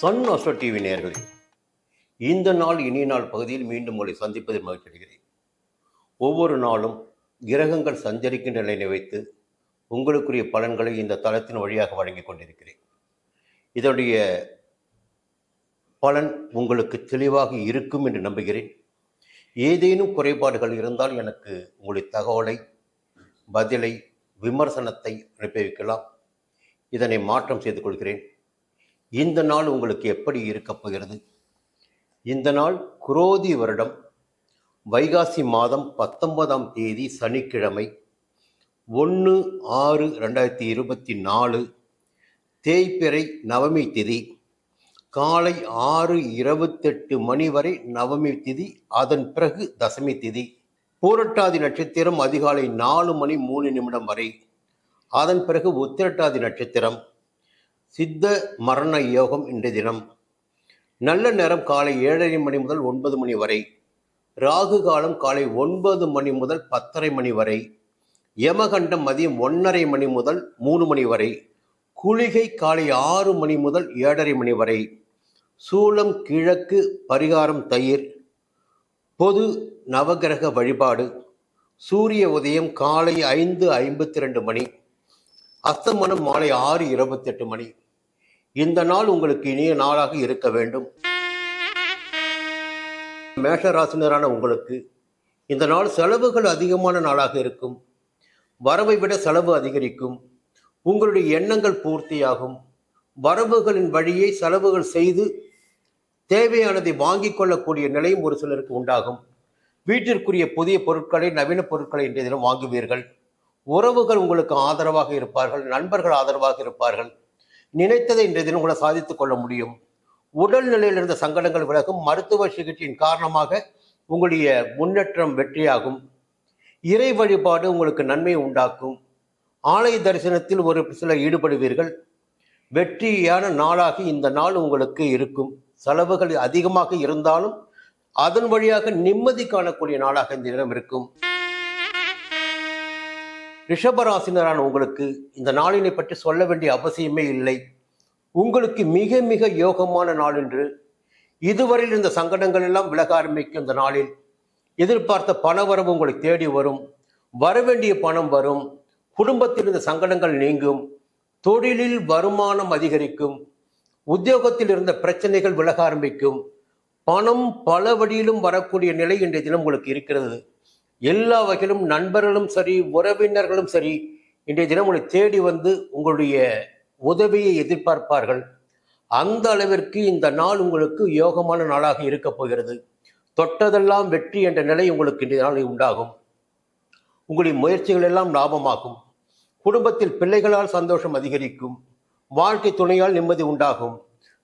Sun அசோ TV நேர்களே இந்த நாள் இனிய நாள் பகுதியில் மீண்டும் உங்களை சந்திப்பதில் மகிழ்ச்சி அடைகிறேன். ஒவ்வொரு நாளும் கிரகங்கள் சஞ்சரிக்கின்ற நிலையை வைத்து உங்களுக்குரிய பலன்களை இந்த தளத்தின் வழியாக வழங்கிக் கொண்டிருக்கிறேன். இதனுடைய பலன் உங்களுக்கு தெளிவாக இருக்கும் என்று நம்புகிறேன். ஏதேனும் குறைபாடுகள் இருந்தால் எனக்கு உங்களுடைய தகவலை பதிலை விமர்சனத்தை அனுப்பி வைக்கலாம். இதனை மாற்றம் செய்து கொள்கிறேன். இந்த நாள் உங்களுக்கு எப்படி இருக்கப் போகிறது? இந்த நாள் குரோதி வருடம். வைகாசி மாதம் பத்தொன்பதாம் தேதி சனிக்கிழமை ஒன்று ஆறு ரெண்டாயிரத்தி இருபத்தி நாலு. தேய்பிறை நவமி திதி. காலை ஆறு இருபத்தெட்டு மணி வரை நவமி திதி அதன் பிறகு தசமி திதி. பூரட்டாதி நட்சத்திரம் அதிகாலை நாலு மணி மூணு நிமிடம் வரை. அதன் பிறகு உத்திரட்டாதி நட்சத்திரம். சித்த மரண யோகம் இன்றைய தினம். நல்ல நேரம் காலை ஏழரை மணி முதல் ஒன்பது மணி வரை. ராகு காலம் காலை ஒன்பது மணி முதல் பத்தரை மணி வரை. யமகண்டம் மதியம் ஒன்றரை மணி முதல் மூணு மணி வரை. குளிகை காலை ஆறு மணி முதல் ஏழரை மணி வரை. சூளம் கிழக்கு பரிகாரம் தயிர். பொது நவகிரக வழிபாடு. சூரிய உதயம் காலை ஐந்து ஐம்பத்தி ரெண்டு மணி. அஸ்தமனம் மாலை ஆறு இருபத்தெட்டு மணி. இந்த நாள் உங்களுக்கு இனிய நாளாக இருக்க வேண்டும். மேஷராசினரான உங்களுக்கு இந்த நாள் செலவுகள் அதிகமான நாளாக இருக்கும். வரவை விட செலவு அதிகரிக்கும். உங்களுடைய எண்ணங்கள் பூர்த்தியாகும். வரவுகளின் வழியே செலவுகள் செய்து தேவையானதை வாங்கிக் கொள்ளக்கூடிய நிலையும் ஒரு சிலருக்கு உண்டாகும். வீட்டிற்குரிய புதிய பொருட்களை நவீன பொருட்களை இன்றைய தினம் வாங்குவீர்கள். உறவுகள் உங்களுக்கு ஆதரவாக இருப்பார்கள் நண்பர்கள் ஆதரவாக இருப்பார்கள். நினைத்ததை இன்றைய தினம் கூட சாதித்துக் கொள்ள முடியும். உடல் நிலையில் இருந்த சங்கடங்கள் விலகும். மருத்துவ சிகிச்சையின் காரணமாக உங்களுடைய முன்னேற்றம் வெற்றியாகும். இறை வழிபாடு உங்களுக்கு நன்மையை உண்டாக்கும். ஆலய தரிசனத்தில் ஒரு சில ஈடுபடுவீர்கள். வெற்றியான நாளாக இந்த நாள் உங்களுக்கு இருக்கும். செலவுகள் அதிகமாக இருந்தாலும் அதன் வழியாக நிம்மதி காணக்கூடிய நாளாக இந்த தினம் இருக்கும். ரிஷபராசினரான உங்களுக்கு இந்த நாளினை பற்றி சொல்ல வேண்டிய அவசியமே இல்லை. உங்களுக்கு மிக மிக யோகமான நாள் என்று இதுவரையில் இந்த சங்கடங்கள் எல்லாம் விலக ஆரம்பிக்கும் இந்த நாளில். எதிர்பார்த்த பணவரவு உங்களை தேடி வரும். வரவேண்டிய பணம் வரும். குடும்பத்தில் இருந்த சங்கடங்கள் நீங்கும். தொழிலில் வருமானம் அதிகரிக்கும். உத்தியோகத்தில் இருந்த பிரச்சனைகள் விலக ஆரம்பிக்கும். பணம் பல வழியிலும் வரக்கூடிய நிலை இன்றைய தினம் உங்களுக்கு இருக்கிறது. எல்லா வகையிலும் நண்பர்களும் சரி உறவினர்களும் சரி இன்றைய தினம் உங்களை தேடி வந்து உங்களுடைய உதவியை எதிர்பார்ப்பார்கள். அந்த அளவிற்கு இந்த நாள் உங்களுக்கு யோகமான நாளாக இருக்கப் போகிறது. தொட்டதெல்லாம் வெற்றி என்ற நிலை உங்களுக்கு இன்றைய நாளில் உண்டாகும். உங்களுடைய முயற்சிகள் எல்லாம் லாபமாகும். குடும்பத்தில் பிள்ளைகளால் சந்தோஷம் அதிகரிக்கும். வாழ்க்கை துணையால் நிம்மதி உண்டாகும்.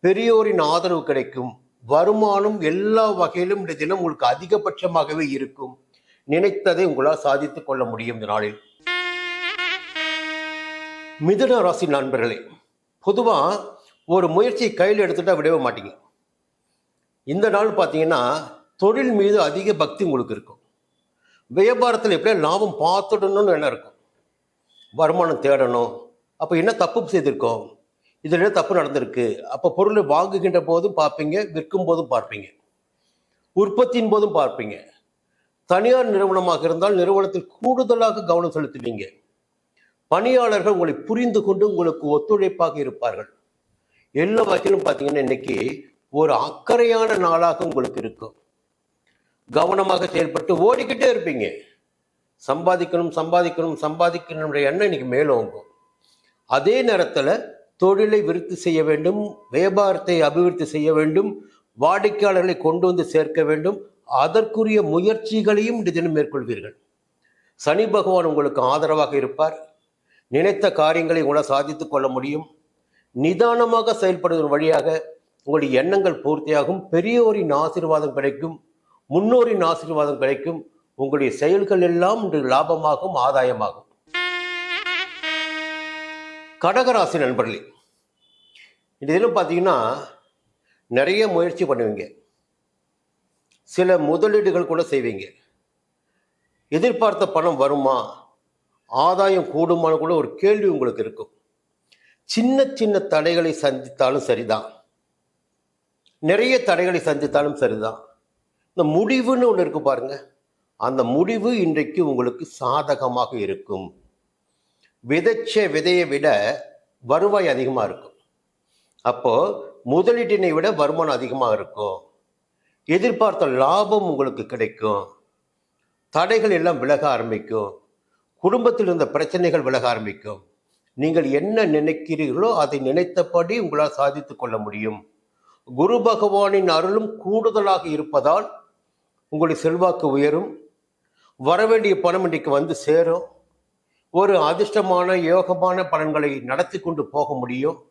பெரியோரின் ஆதரவு கிடைக்கும். வருமானம் எல்லா வகையிலும் இந்த தினம் உங்களுக்கு அதிகபட்சமாகவே இருக்கும். நினைத்ததை உங்களால் சாதித்துக் கொள்ள முடியும் இந்த நாளில். மிதுன ராசி நண்பர்களே பொதுவாக ஒரு முயற்சியை கையில் எடுத்துட்டா விடவே மாட்டீங்க. இந்த நாள் பார்த்தீங்கன்னா தொழில் மீது அதிக பக்தி உங்களுக்கு இருக்கும். வியாபாரத்தில் எப்படியா லாபம் பார்த்துடணும்னு என்ன இருக்கும். வருமானம் தேடணும். அப்போ என்ன தப்பு செய்திருக்கோம்? இதில் என்ன தப்பு நடந்திருக்கு? அப்போ பொருளை வாங்குகின்ற போதும் பார்ப்பீங்க விற்கும் போதும் பார்ப்பீங்க. உற்பத்தியின் போதும் பார்ப்பீங்க. தனியார் நிறுவனமாக இருந்தால் நிறுவனத்தில் கூடுதலாக கவனம் செலுத்துவீங்க. பணியாளர்கள் உங்களை புரிந்து கொண்டு உங்களுக்கு ஒத்துழைப்பாக இருப்பார்கள். எல்லா வகையிலும் பார்த்தீங்கன்னா இன்னைக்கு ஒரு அக்கறையான நாளாக உங்களுக்கு இருக்கும். கவனமாக செயல்பட்டு ஓடிக்கிட்டே இருப்பீங்க. சம்பாதிக்கணும் சம்பாதிக்கணும் சம்பாதிக்கணுன்ற எண்ணம் இன்னைக்கு மேலோங்கும். அதே நேரத்தில் தொழிலை விருத்தி செய்ய வேண்டும் வியாபாரத்தை அபிவிருத்தி செய்ய வேண்டும் வாடிக்கையாளர்களை கொண்டு வந்து சேர்க்க வேண்டும் அதற்குரிய முயற்சிகளையும் இந்த தினம் மேற்கொள்வீர்கள். சனி பகவான் உங்களுக்கு ஆதரவாக இருப்பார். நினைத்த காரியங்களை உங்களால் சாதித்துக் கொள்ள முடியும். நிதானமாக செயல்படுவதன் வழியாக உங்களுடைய எண்ணங்கள் பூர்த்தியாகும். பெரியோரின் ஆசீர்வாதம் கிடைக்கும். முன்னோரின் ஆசீர்வாதம் கிடைக்கும். உங்களுடைய செயல்கள் எல்லாம் இன்று லாபமாகும் ஆதாயமாகும். கடகராசி நண்பர்களே இந்த தினம் பார்த்தீங்கன்னா நிறைய முயற்சி பண்ணுவீங்க. சில முதலீடுகள் கூட செய்வீங்க. எதிர்பார்த்த பணம் வருமா? ஆதாயம் கூடுமான்னு கூட ஒரு கேள்வி உங்களுக்கு இருக்கும். சின்ன சின்ன தடைகளை சந்தித்தாலும் சரிதான். நிறைய தடைகளை சந்தித்தாலும் சரிதான். இந்த முடிவுன்னு ஒன்று இருக்கு பாருங்க. அந்த முடிவு இன்றைக்கு உங்களுக்கு சாதகமாக இருக்கும். விதைச்ச விதையை விட வருவாய் அதிகமாக இருக்கும். அப்போது முதலீட்டினை விட வருமானம் அதிகமாக இருக்கும். எதிர்பார்த்த லாபம் உங்களுக்கு கிடைக்கும். தடைகள் எல்லாம் விலக ஆரம்பிக்கும். குடும்பத்தில் இருந்த பிரச்சனைகள் விலக ஆரம்பிக்கும். நீங்கள் என்ன நினைக்கிறீர்களோ அதை நினைத்தபடி உங்களால் சாதித்து கொள்ள முடியும். குரு பகவானின் அருளும் கூடுதலாக இருப்பதால் உங்களுடைய செல்வாக்கு உயரும். வரவேண்டிய பணம் இன்றைக்கு வந்து சேரும். ஒரு அதிர்ஷ்டமான யோகமான பலன்களை நடத்தி கொண்டு போக முடியும்.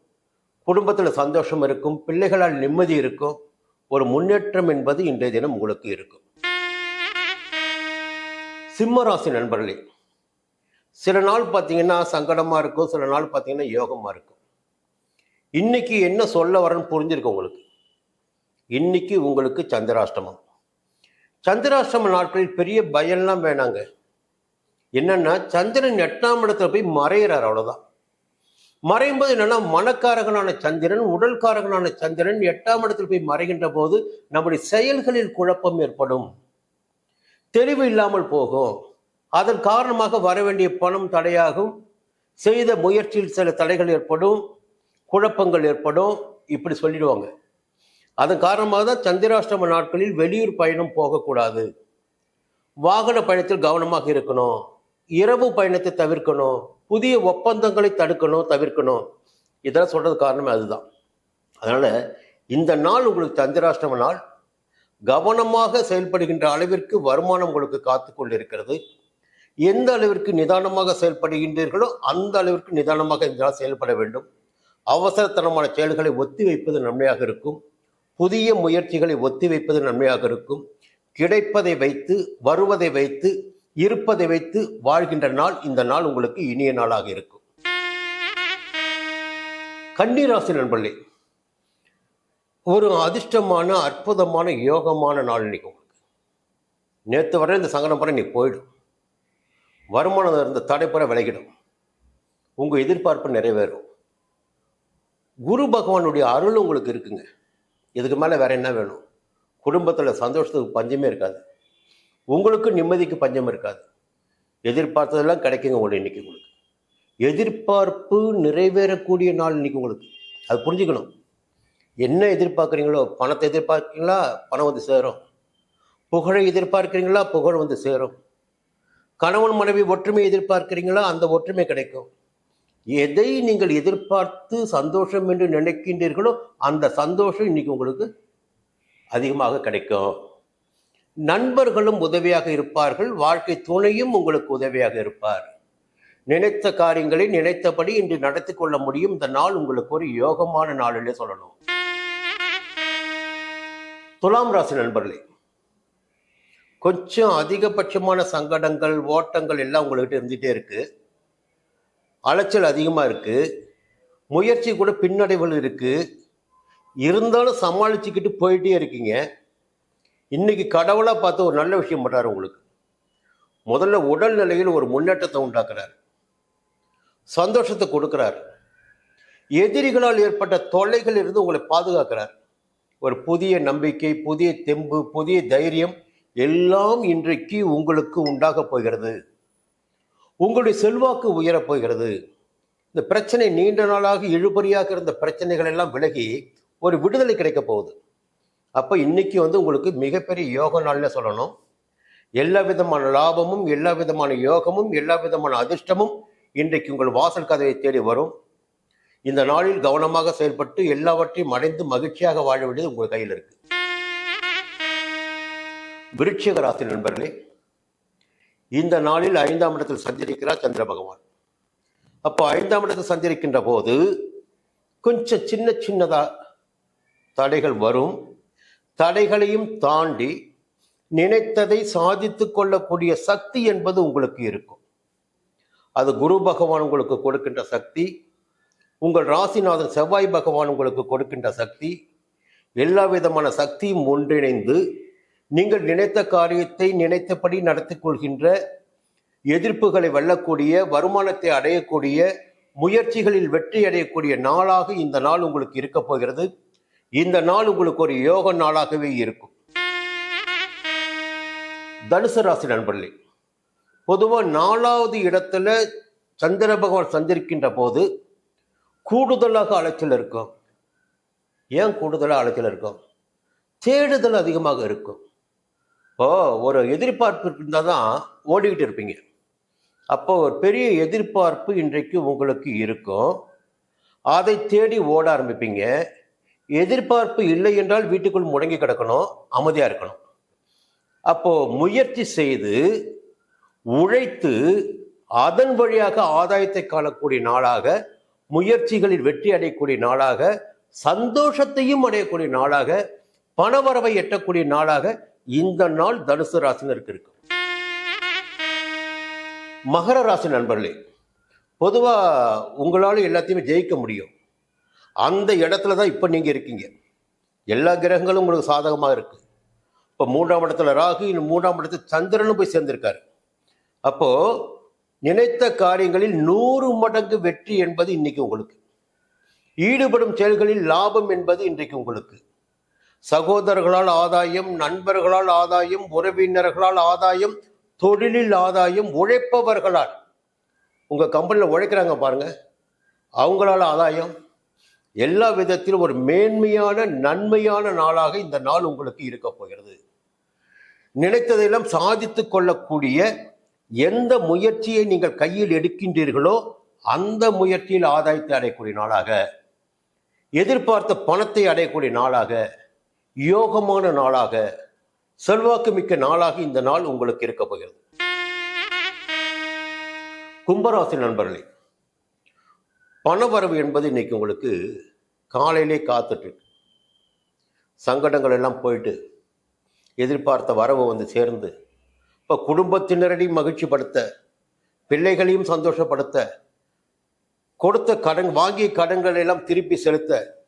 குடும்பத்தில் சந்தோஷம் இருக்கும். பிள்ளைகளால் நிம்மதி இருக்கும். ஒரு முன்னேற்றம் என்பது இன்றைய தினம் உங்களுக்கு இருக்கும். சிம்மராசி நண்பர்களே சில நாள் பார்த்தீங்கன்னா சங்கடமாக இருக்கும் சில நாள் பார்த்தீங்கன்னா யோகமாக இருக்கும். இன்னைக்கு என்ன சொல்ல வரேன்னு புரிஞ்சிருக்கு உங்களுக்கு? இன்னைக்கு உங்களுக்கு சந்திராஷ்டமம். சந்திராஷ்டம நாட்களில் பெரிய பயம்லாம் வேணாங்க. என்னன்னா சந்திரன் எட்டாம் இடத்துல போய் மறையிறார் அவ்வளோதான் மறையும்போது என்னன்னா மனக்காரகனான சந்திரன் உடல்காரகனான சந்திரன் எட்டாம் இடத்தில் போய் மறைகின்ற போது நம்முடைய செயல்களில் குழப்பம் ஏற்படும். தெளிவு இல்லாமல் போகும். அதன் காரணமாக வர வேண்டிய பணம் தடையாகும். செய்த முயற்சியில் சில தடைகள் ஏற்படும். குழப்பங்கள் ஏற்படும். இப்படி சொல்லிடுவாங்க. அதன் காரணமாக தான் சந்திராஷ்டம நாட்களில் வெளியூர் பயணம் போகக்கூடாது. வாகன பயணத்தில் கவனமாக இருக்கணும். இரவு பயணத்தை தவிர்க்கணும். புதிய ஒப்பந்தங்களை தடுக்கணும் தவிர்க்கணும். இதெல்லாம் சொல்கிறது காரணமே அதுதான். அதனால் இந்த நாள் உங்களுக்கு சந்திராஷ்டம நாள். கவனமாக செயல்படுகின்ற அளவிற்கு வருமானம் உங்களுக்கு காத்து கொண்டிருக்கிறது. எந்த அளவிற்கு நிதானமாக செயல்படுகின்றீர்களோ அந்த அளவிற்கு நிதானமாக இந்த நாள் செயல்பட வேண்டும். அவசரத்தனமான செயல்களை ஒத்தி வைப்பது நன்மையாக இருக்கும். புதிய முயற்சிகளை ஒத்தி வைப்பது நன்மையாக இருக்கும். கிடைப்பதை வைத்து வருவதை வைத்து இருப்பதை வைத்து வாழ்கின்ற நாள் இந்த நாள் உங்களுக்கு இனிய நாளாக இருக்கும். கன்னிராசி நண்பர்களே ஒரு அதிர்ஷ்டமான அற்புதமான யோகமான நாள் இன்னைக்கு உங்களுக்கு. நேற்று வர இந்த சங்கடம் வரை நீ போயிடும். வருமானம் இருந்த தடைப்புற விலகிடும். உங்கள் எதிர்பார்ப்பு நிறைவேறும். குரு பகவானுடைய அருள் உங்களுக்கு இருக்குங்க. இதுக்கு மேலே வேற என்ன வேணும்? குடும்பத்தில் சந்தோஷத்துக்கு பஞ்சமே இருக்காது. உங்களுக்கு நிம்மதிக்கு பஞ்சம் இருக்காது. எதிர்பார்த்ததெல்லாம் கிடைக்குங்க உங்களுக்கு இன்னைக்கு உங்களுக்கு. எதிர்பார்ப்பு நிறைவேறக்கூடிய நாள் இன்னைக்கு உங்களுக்கு. அது புரிஞ்சுக்கணும். என்ன எதிர்பார்க்குறீங்களோ பணத்தை எதிர்பார்க்குறீங்களா பணம் வந்து சேரும். புகழை எதிர்பார்க்குறீங்களா புகழ் வந்து சேரும். கணவன் மனைவி ஒற்றுமை எதிர்பார்க்குறீங்களா அந்த ஒற்றுமை கிடைக்கும். எதை நீங்கள் எதிர்பார்த்து சந்தோஷம் என்று நினைக்கின்றீர்களோ அந்த சந்தோஷம் இன்னைக்கு உங்களுக்கு அதிகமாக கிடைக்கும். நண்பர்களும் உதவியாக இருப்பார்கள். வாழ்க்கை துணையும் உங்களுக்கு உதவியாக இருப்பார். நினைத்த காரியங்களை நினைத்தபடி இன்று நடத்தி கொள்ள முடியும். இந்த நாள் உங்களுக்கு ஒரு யோகமான நாளிலே சொல்லணும் துலாம் ராசி நண்பர்களே கொஞ்சம் அதிகபட்சமான சங்கடங்கள் ஓட்டங்கள் எல்லாம் உங்கள்கிட்ட இருந்துகிட்டே இருக்கு. அலைச்சல் அதிகமாக இருக்கு. முயற்சி கூட பின்னடைவுகள் இருக்கு. இருந்தாலும் சமாளிச்சுக்கிட்டு போயிட்டே இருக்கீங்க. இன்னைக்கு கடவுளாக பார்த்து ஒரு நல்ல விஷயம் பண்ணுறாரு உங்களுக்கு. முதல்ல உடல் நிலையில் ஒரு முன்னேற்றத்தை உண்டாக்குறார். சந்தோஷத்தை கொடுக்குறார். எதிரிகளால் ஏற்பட்ட தொல்லைகள் இருந்து உங்களை பாதுகாக்கிறார். ஒரு புதிய நம்பிக்கை புதிய தெம்பு புதிய தைரியம் எல்லாம் இன்றைக்கு உங்களுக்கு உண்டாக போகிறது. உங்களுடைய செல்வாக்கு உயரப் போகிறது. இந்த பிரச்சனை நீண்ட நாளாக இழுபறியாக இருந்த பிரச்சனைகள் எல்லாம் விலகி ஒரு விடுதலை கிடைக்க போகுது. அப்போ இன்னைக்கு வந்து உங்களுக்கு மிகப்பெரிய யோக நாள்ல சொல்லணும். எல்லா விதமான லாபமும் எல்லா விதமான யோகமும் எல்லா விதமான அதிர்ஷ்டமும் இன்றைக்கு உங்கள் வாசல் கதவை தேடி வரும். இந்த நாளில் கவனமாக செயல்பட்டு எல்லாவற்றையும் அடைந்து மகிழ்ச்சியாக வாழ வேண்டியது உங்கள் கையில் இருக்கு. விருட்சிக ராசி நண்பர்களே இந்த நாளில் ஐந்தாம் இடத்தில் சஞ்சரிக்கிறார் சந்திர பகவான். அப்போ ஐந்தாம் இடத்தில் சஞ்சரிக்கின்ற போது கொஞ்சம் சின்ன சின்னதாக தடைகள் வரும். தடைகளையும் தாண்டி நினைத்ததை சாதித்து கொள்ளக்கூடிய சக்தி என்பது உங்களுக்கு இருக்கும். அது குரு பகவான் உங்களுக்கு கொடுக்கின்ற சக்தி உங்கள் ராசிநாதன் செவ்வாய் பகவான் உங்களுக்கு கொடுக்கின்ற சக்தி எல்லா விதமான சக்தியும் ஒன்றிணைந்து நீங்கள் நினைத்த காரியத்தை நினைத்தபடி நடத்தி கொள்கின்ற எதிர்ப்புகளை வெல்லக்கூடிய வருமானத்தை அடையக்கூடிய முயற்சிகளில் வெற்றி அடையக்கூடிய நாளாக இந்த நாள் உங்களுக்கு இருக்க போகிறது. இந்த நாள் உங்களுக்கு ஒரு யோக நாளாகவே இருக்கும். தனுசு ராசி நண்பர்களே பொதுவாக நாலாவது இடத்துல சந்திர பகவான் சந்திருக்கின்ற போது கூடுதலாக அலைச்சல் இருக்கும். ஏன் கூடுதலாக அலைச்சல் இருக்கும்? தேடுதல் அதிகமாக இருக்கும். இப்போ ஒரு எதிர்பார்ப்பு இருந்தால் தான் ஓடிக்கிட்டு இருப்பீங்க. அப்போ ஒரு பெரிய எதிர்பார்ப்பு இன்றைக்கு உங்களுக்கு இருக்கும். அதை தேடி ஓட ஆரம்பிப்பீங்க. எதிர்பார்ப்பு இல்லை என்றால் வீட்டுக்குள் முடங்கி கிடக்கணும் அமைதியாக இருக்கணும். அப்போ முயற்சி செய்து உழைத்து அதன் வழியாக ஆதாயத்தை காணக்கூடிய நாளாக முயற்சிகளில் வெற்றி அடையக்கூடிய நாளாக சந்தோஷத்தையும் அடையக்கூடிய நாளாக பணவரவை எட்டக்கூடிய நாளாக இந்த நாள் தனுசு ராசினருக்கு இருக்கும். மகர ராசி நண்பர்களே பொதுவாக உங்களால் எல்லாத்தையுமே ஜெயிக்க முடியும். அந்த இடத்துல தான் இப்போ நீங்கள் இருக்கீங்க. எல்லா கிரகங்களும் உங்களுக்கு சாதகமாக இருக்குது இப்போ மூன்றாம் இடத்துல ராகு இன்னும் மூன்றாம் இடத்துல சந்திரனும் போய் சேர்ந்திருக்காரு. அப்போது நினைத்த காரியங்களில் நூறு மடங்கு வெற்றி என்பது இன்னைக்கு உங்களுக்கு. ஈடுபடும் செயல்களில் லாபம் என்பது இன்றைக்கு உங்களுக்கு. சகோதரர்களால் ஆதாயம் நண்பர்களால் ஆதாயம் உறவினர்களால் ஆதாயம் தொழிலில் ஆதாயம் உழைப்பவர்களால். உங்கள் கம்பெனியில் உழைக்கிறாங்க பாருங்கள் அவங்களால ஆதாயம் எல்லா விதத்திலும் ஒரு மேன்மையான நன்மையான நாளாக இந்த நாள் உங்களுக்கு இருக்க போகிறது. நினைத்ததெல்லாம் சாதித்து கொள்ளக்கூடிய எந்த முயற்சியை நீங்கள் கையில் எடுக்கின்றீர்களோ அந்த முயற்சியில் ஆதாயத்தை அடையக்கூடிய நாளாக எதிர்பார்த்த பணத்தை அடையக்கூடிய நாளாக யோகமான நாளாக செல்வாக்கு மிக்க நாளாக இந்த நாள் உங்களுக்கு இருக்க போகிறது. கும்பராசி நண்பர்களே பணவரவு என்பது இன்னைக்கு உங்களுக்கு காலையிலே காத்துட்டு சங்கடங்கள் எல்லாம் போயிட்டு எதிர்பார்த்த வரவு வந்து சேர்ந்து இப்போ குடும்பத்தினரையும் மகிழ்ச்சிப்படுத்த பிள்ளைகளையும் சந்தோஷப்படுத்த கொடுத்த கடன் வாங்கிய கடன்களை எல்லாம் திருப்பி செலுத்த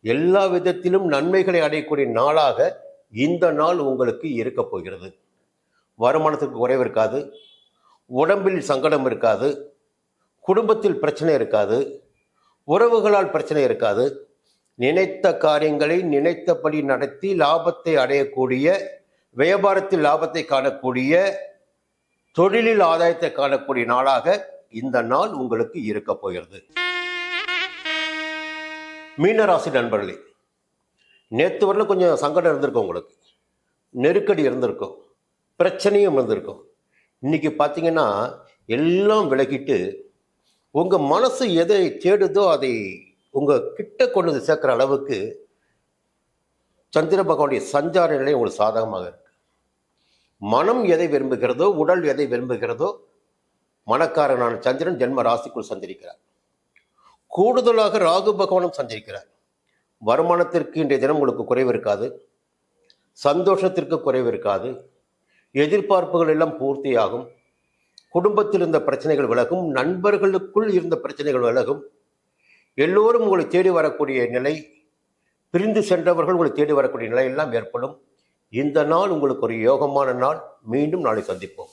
எல்லா விதத்திலும் நன்மைகளை அடையக்கூடிய நாளாக இந்த நாள் உங்களுக்கு இருக்க போகிறது. வருமானத்துக்கு குறைவு இருக்காது. உடம்பில் சங்கடம் இருக்காது. குடும்பத்தில் பிரச்சனை இருக்காது உறவுகளால் பிரச்சனை இருக்காது. நினைத்த காரியங்களை நினைத்தபடி நடத்தி லாபத்தை அடையக்கூடிய வியாபாரத்தில் லாபத்தை காணக்கூடிய தொழிலில் ஆதாயத்தை காணக்கூடிய நாளாக இந்த நாள் உங்களுக்கு இருக்க போகிறது. மீனராசி நண்பர்களே நேற்று வரலும் கொஞ்சம் சங்கடம் இருந்திருக்கும் உங்களுக்கு. நெருக்கடி இருந்திருக்கும். பிரச்சனையும் இருந்திருக்கும். இன்னைக்கு பார்த்தீங்கன்னா எல்லாம் விலகிட்டு உங்கள் மனசு எதை தேடுதோ அதை உங்கள் கிட்ட கொண்டு வந்து சேர்க்குற அளவுக்கு சந்திர பகவானுடைய சஞ்சார நிலை உங்களுக்கு சாதகமாக இருக்கு. மனம் எதை விரும்புகிறதோ உடல் எதை விரும்புகிறதோ மனக்காரனான சந்திரன் ஜென்ம ராசிக்குள் சந்திரிக்கிறார் கூடுதலாக ராகு பகவானும் சந்திரிக்கிறார் வருமானத்திற்கு இன்றைய தினம் உங்களுக்கு குறைவு இருக்காது. சந்தோஷத்திற்கு குறைவு இருக்காது. எதிர்பார்ப்புகள் எல்லாம் பூர்த்தியாகும். குடும்பத்தில் இருந்த பிரச்சனைகள் விலகும் நண்பர்களுக்குள் இருந்த பிரச்சனைகள் விலகும். எல்லோரும் உங்களை தேடி வரக்கூடிய நிலை பிரிந்து சென்றவர்கள் உங்களை தேடி வரக்கூடிய நிலையெல்லாம் ஏற்படும். இந்த நாள் உங்களுக்கு ஒரு யோகமான நாள். மீண்டும் நாளை சந்திப்போம்.